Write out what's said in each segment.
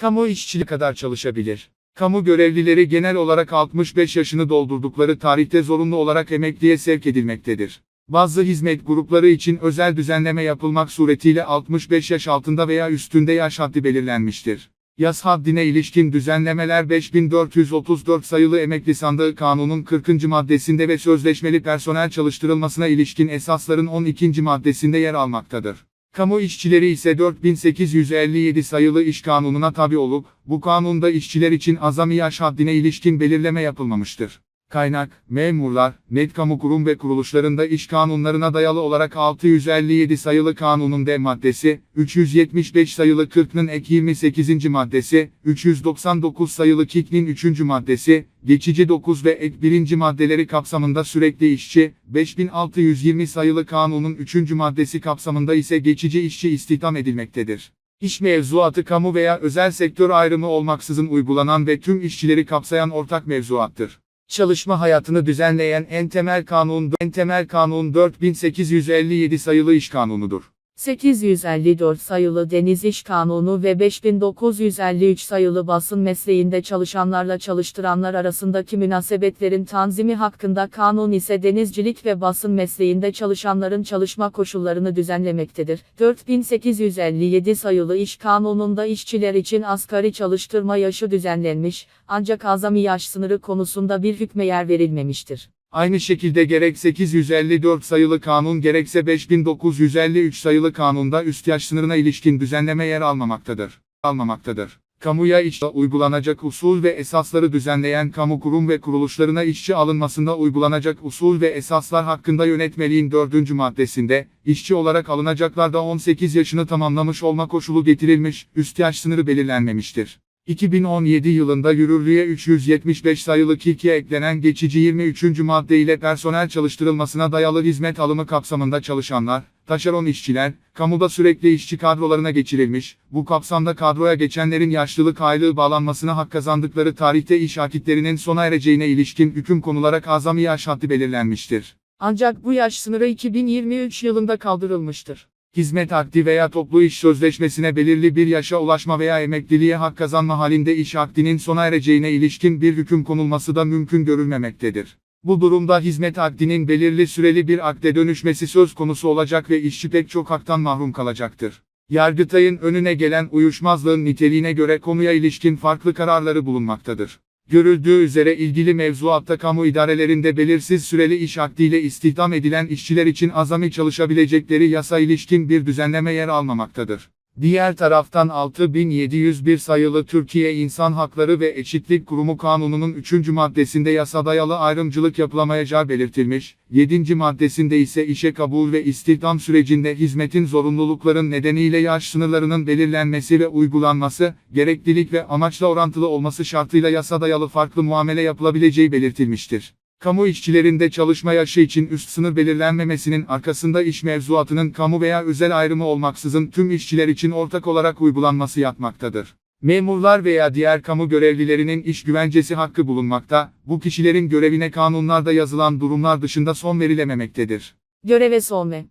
Kamu işçiliği kadar çalışabilir. Kamu görevlileri genel olarak 65 yaşını doldurdukları tarihte zorunlu olarak emekliye sevk edilmektedir. Bazı hizmet grupları için özel düzenleme yapılmak suretiyle 65 yaş altında veya üstünde yaş haddi belirlenmiştir. Yas haddine ilişkin düzenlemeler 5434 sayılı Emekli Sandığı Kanunun 40. maddesinde ve sözleşmeli personel çalıştırılmasına ilişkin esasların 12. maddesinde yer almaktadır. Kamu işçileri ise 4857 sayılı iş kanununa tabi olup, bu kanunda işçiler için azami yaş haddine ilişkin belirleme yapılmamıştır. Kaynak, memurlar, net kamu kurum ve kuruluşlarında iş kanunlarına dayalı olarak 657 sayılı kanunun D maddesi, 375 sayılı 40'nın ek 28. maddesi, 399 sayılı KİK'nin 3. maddesi, geçici 9 ve ek 1. maddeleri kapsamında sürekli işçi, 5620 sayılı kanunun 3. maddesi kapsamında ise geçici işçi istihdam edilmektedir. İş mevzuatı kamu veya özel sektör ayrımı olmaksızın uygulanan ve tüm işçileri kapsayan ortak mevzuattır. Çalışma hayatını düzenleyen en temel kanun, en temel kanun 4857 sayılı iş kanunudur. 854 sayılı Deniz İş Kanunu ve 5953 sayılı basın mesleğinde çalışanlarla çalıştıranlar arasındaki münasebetlerin tanzimi hakkında kanun ise denizcilik ve basın mesleğinde çalışanların çalışma koşullarını düzenlemektedir. 4857 sayılı İş Kanunu'nda işçiler için asgari çalıştırma yaşı düzenlenmiş, ancak azami yaş sınırı konusunda bir hükme yer verilmemiştir. Aynı şekilde gerek 854 sayılı kanun gerekse 5953 sayılı kanunda üst yaş sınırına ilişkin düzenleme yer almamaktadır. Almamaktadır. Kamuya işte uygulanacak usul ve esasları düzenleyen kamu kurum ve kuruluşlarına işçi alınmasında uygulanacak usul ve esaslar hakkında yönetmeliğin 4. maddesinde, işçi olarak alınacaklarda 18 yaşını tamamlamış olma koşulu getirilmiş, üst yaş sınırı belirlenmemiştir. 2017 yılında yürürlüğe 375 sayılı KİK'e eklenen geçici 23. madde ile personel çalıştırılmasına dayalı hizmet alımı kapsamında çalışanlar, taşeron işçiler, kamuda sürekli işçi kadrolarına geçirilmiş, bu kapsamda kadroya geçenlerin yaşlılık aylığı bağlanmasına hak kazandıkları tarihte iş akitlerinin sona ereceğine ilişkin hüküm konularak azami yaş haddi belirlenmiştir. Ancak bu yaş sınırı 2023 yılında kaldırılmıştır. Hizmet akdi veya toplu iş sözleşmesine belirli bir yaşa ulaşma veya emekliliğe hak kazanma halinde iş akdinin sona ereceğine ilişkin bir hüküm konulması da mümkün görülmemektedir. Bu durumda hizmet akdinin belirli süreli bir akde dönüşmesi söz konusu olacak ve işçi pek çok haktan mahrum kalacaktır. Yargıtay'ın önüne gelen uyuşmazlığın niteliğine göre konuya ilişkin farklı kararları bulunmaktadır. Görüldüğü üzere ilgili mevzuatta kamu idarelerinde belirsiz süreli iş akdiyle istihdam edilen işçiler için azami çalışabilecekleri yasa ilişkin bir düzenleme yer almamaktadır. Diğer taraftan 6701 sayılı Türkiye İnsan Hakları ve Eşitlik Kurumu Kanunu'nun 3. maddesinde yasa dayalı ayrımcılık yapılamayacağı belirtilmiş, 7. maddesinde ise işe kabul ve istihdam sürecinde hizmetin zorunlulukların nedeniyle yaş sınırlarının belirlenmesi ve uygulanması, gereklilik ve amaçla orantılı olması şartıyla yasa dayalı farklı muamele yapılabileceği belirtilmiştir. Kamu işçilerinde çalışma yaşı için üst sınır belirlenmemesinin arkasında iş mevzuatının kamu veya özel ayrımı olmaksızın tüm işçiler için ortak olarak uygulanması yatmaktadır. Memurlar veya diğer kamu görevlilerinin iş güvencesi hakkı bulunmakta, bu kişilerin görevine kanunlarda yazılan durumlar dışında son verilememektedir. Göreve sonme.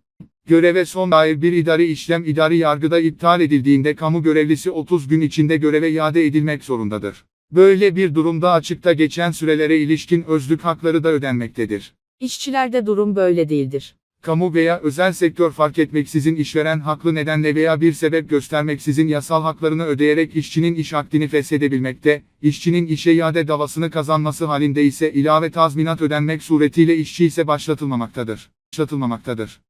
Göreve son dair bir idari işlem idari yargıda iptal edildiğinde kamu görevlisi 30 gün içinde göreve iade edilmek zorundadır. Böyle bir durumda açıkta geçen sürelere ilişkin özlük hakları da ödenmektedir. İşçilerde durum böyle değildir. Kamu veya özel sektör fark etmeksizin işveren haklı nedenle veya bir sebep göstermeksizin yasal haklarını ödeyerek işçinin iş akdini feshedebilmekte, işçinin işe iade davasını kazanması halinde ise ilave tazminat ödenmek suretiyle işçi ise başlatılmamaktadır. Başlatılmamaktadır.